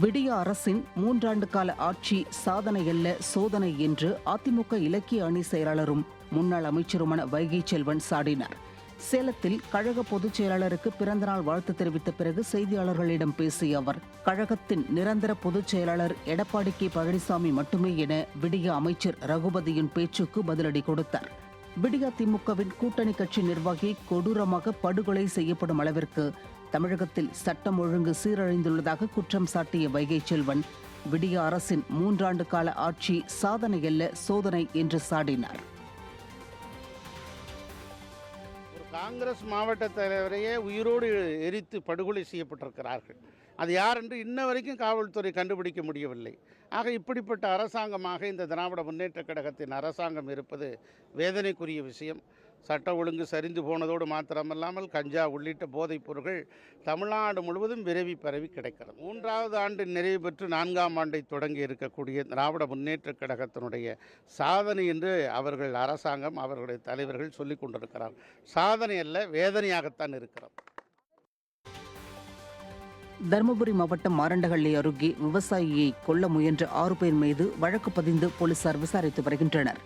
விடிய அரசின் மூன்றாண்டு கால ஆட்சி சாதனை அல்ல சோதனை என்று அதிமுக இலக்கிய அணி செயலாளரும் முன்னாள் அமைச்சருமான வைகை செல்வன் சாடினார். சேலத்தில் கழக பொதுச் செயலாளருக்கு பிறந்தநாள் வாழ்த்து தெரிவித்த பிறகு செய்தியாளர்களிடம் பேசிய அவர் கழகத்தின் நிரந்தர பொதுச் செயலாளர் எடப்பாடி கே பழனிசாமி மட்டுமே என விடிய அமைச்சர் ரகுபதியின் பேச்சுக்கு பதிலடி கொடுத்தார். விடியா திமுகவின் கூட்டணி கட்சி நிர்வாகி கொடூரமாக படுகொலை செய்யப்படும் அளவிற்கு தமிழகத்தில் சட்டம் ஒழுங்கு சீரழிந்துள்ளதாக குற்றம் சாட்டிய வைகை செல்வன் விடிய அரசின் மூன்றாண்டு கால ஆட்சி சாதனை அல்ல சோதனை என்று சாடினார். காங்கிரஸ் மாவட்ட தலைவரையே உயிரோடு எரித்து படுகொலை செய்யப்பட்டிருக்கிறார்கள். அது யார் என்று இன்ன வரைக்கும் காவல்துறை கண்டுபிடிக்க முடியவில்லை. ஆக இப்படிப்பட்ட அரசாங்கமாக இந்த திராவிட முன்னேற்றக் கழகத்தின் அரசாங்கம் இருப்பது வேதனைக்குரிய விஷயம். சட்ட ஒழுங்கு சரிந்து போனதோடு மாத்திரமல்லாமல் கஞ்சா உள்ளிட்ட போதைப் பொருட்கள் தமிழ்நாடு முழுவதும் விரைவி பரவி கிடைக்கிறது. மூன்றாவது ஆண்டு நிறைவு பெற்று நான்காம் ஆண்டை தொடங்கி இருக்கக்கூடிய திராவிட முன்னேற்றக் கழகத்தினுடைய சாதனை என்று அவர்கள் அரசாங்கம் அவர்களுடைய தலைவர்கள் சொல்லிக் கொண்டிருக்கிறார் சாதனை அல்ல வேதனையாகத்தான் இருக்கிறார் தருமபுரி மாவட்டம் மாரண்டஹள்ளி அருகே விவசாயியை கொல்ல முயன்ற ஆறு பேர் மீது வழக்கு பதிந்து போலீசார் விசாரித்து வருகின்றனர்.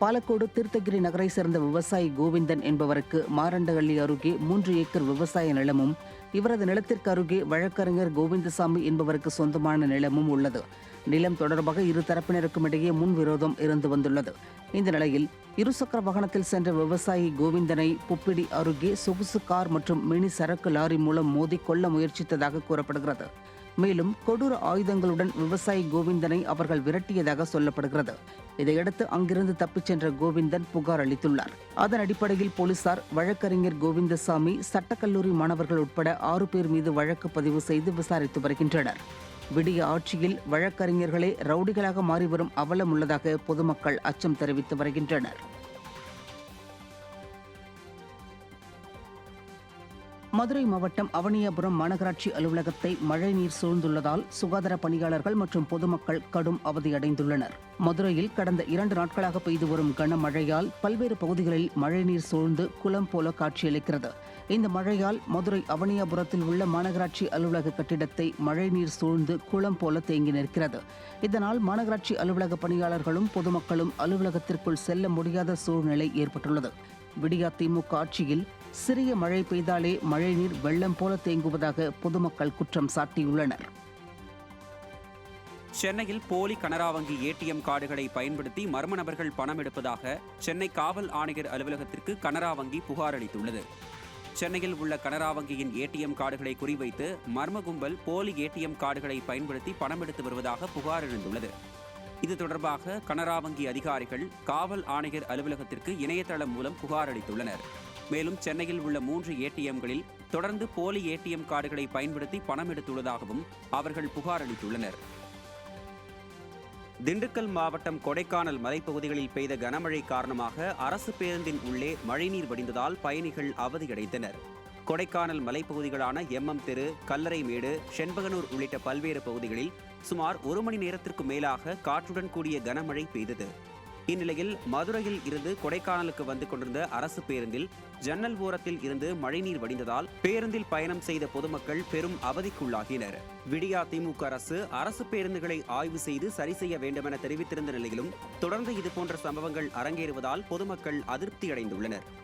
பாலக்கோடு தீர்த்தகிரி நகரை சேர்ந்த விவசாயி கோவிந்தன் என்பவருக்கு மாரண்டஹள்ளி அருகே மூன்று ஏக்கர் விவசாய நிலமும் இவரது நிலத்திற்கு அருகே வழக்கறிஞர் கோவிந்தசாமி என்பவருக்கு சொந்தமான நிலமும் உள்ளது. நிலம் தொடர்பாக இரு தரப்பினருக்கும் இடையே முன்விரோதம் இருந்து வந்துள்ளது. இந்த நிலையில் இருசக்கர வாகனத்தில் சென்ற விவசாயி கோவிந்தனை புப்பிடி அருகே சொகுசு கார் மற்றும் மினி சரக்கு லாரி மூலம் மோதி கொல்ல முயற்சித்ததாக கூறப்படுகிறது. மேலும் கொடூர ஆயுதங்களுடன் விவசாயி கோவிந்தனை அவர்கள் விரட்டியதாக சொல்லப்படுகிறது. இதையடுத்து அங்கிருந்து தப்பிச் சென்ற கோவிந்தன் புகார் அளித்துள்ளார். அதன் அடிப்படையில் போலீசார் வழக்கறிஞர் கோவிந்தசாமி சட்டக்கல்லூரி மாணவர்கள் உட்பட ஆறு பேர் மீது வழக்கு பதிவு செய்து விசாரித்து வருகின்றனர். விடிய ஆட்சியில் வழக்கறிஞர்களே ரவுடிகளாக மாறி வரும் அவலம் உள்ளதாக பொதுமக்கள் அச்சம் தெரிவித்து வருகின்றனர். மதுரை மாவட்டம் அவனியாபுரம் மாநகராட்சி அலுவலகத்தை மழைநீர் சூழ்ந்துள்ளதால் சுகாதார பணியாளர்கள் மற்றும் பொதுமக்கள் கடும் அவதியடைந்துள்ளனர். மதுரையில் கடந்த இரண்டு நாட்களாக பெய்து வரும் கனமழையால் பல்வேறு பகுதிகளில் மழைநீர் சூழ்ந்து குளம் போல காட்சியளிக்கிறது. இந்த மழையால் மதுரை அவனியாபுரத்தில் உள்ள மாநகராட்சி அலுவலக கட்டிடத்தை மழைநீர் சூழ்ந்து குளம் போல தேங்கி நிற்கிறது. இதனால் மாநகராட்சி அலுவலக பணியாளர்களும் பொதுமக்களும் அலுவலகத்திற்குள் செல்ல முடியாத சூழ்நிலை ஏற்பட்டுள்ளது. விடியா திமுக ஆட்சியில் சிறிய மழை பெய்தாலே மழைநீர் வெள்ளம் போல தேங்குவதாக பொதுமக்கள் குற்றம் சாட்டியுள்ளனர். சென்னையில் போலி கனரா வங்கி ஏடிஎம் கார்டுகளை பயன்படுத்தி மர்ம நபர்கள் பணம் எடுப்பதாக சென்னை காவல் ஆணையர் அலுவலகத்திற்கு கனரா வங்கி புகார் அளித்துள்ளது. சென்னையில் உள்ள கனரா வங்கியின் ஏடிஎம் கார்டுகளை குறிவைத்து மர்ம கும்பல் போலி ஏடிஎம் கார்டுகளை பயன்படுத்தி பணம் எடுத்து வருவதாக புகார் எழுந்துள்ளது. இது தொடர்பாக கனரா வங்கி அதிகாரிகள் காவல் ஆணையர் அலுவலகத்திற்கு இணையதளம் மூலம் புகார் அளித்துள்ளனர். மேலும் சென்னையில் உள்ள மூன்று ஏடிஎம்களில் தொடர்ந்து போலி ஏடிஎம் கார்டுகளை பயன்படுத்தி பணம் எடுத்துள்ளதாகவும் அவர்கள் புகார் அளித்துள்ளனர். திண்டுக்கல் மாவட்டம் கொடைக்கானல் மலைப்பகுதிகளில் பெய்த கனமழை காரணமாக அரசு பேருந்தின் உள்ளே மழைநீர் வடிந்ததால் பயணிகள் அவதியடைந்தனர். கொடைக்கானல் மலைப்பகுதிகளான எம்எம் தெரு கல்லறைமேடு செண்பகனூர் உள்ளிட்ட பல்வேறு பகுதிகளில் சுமார் ஒரு மணி நேரத்திற்கு மேலாக காற்றுடன் கூடிய கனமழை பெய்தது. இந்நிலையில் மதுரையில் இருந்து கொடைக்கானலுக்கு வந்து கொண்டிருந்த அரசு பேருந்தில் ஜன்னல் ஓரத்தில் இருந்து மழைநீர் வடிந்ததால் பேருந்தில் பயணம் செய்த பொதுமக்கள் பெரும் அவதிக்குள்ளாகினர். விடியா திமுக அரசு அரசு பேருந்துகளை ஆய்வு செய்து சரி செய்ய வேண்டுமென தெரிவித்திருந்த நிலையிலும் தொடர்ந்து இதுபோன்ற சம்பவங்கள் அரங்கேறுவதால் பொதுமக்கள் அதிருப்தி அடைந்துள்ளனர்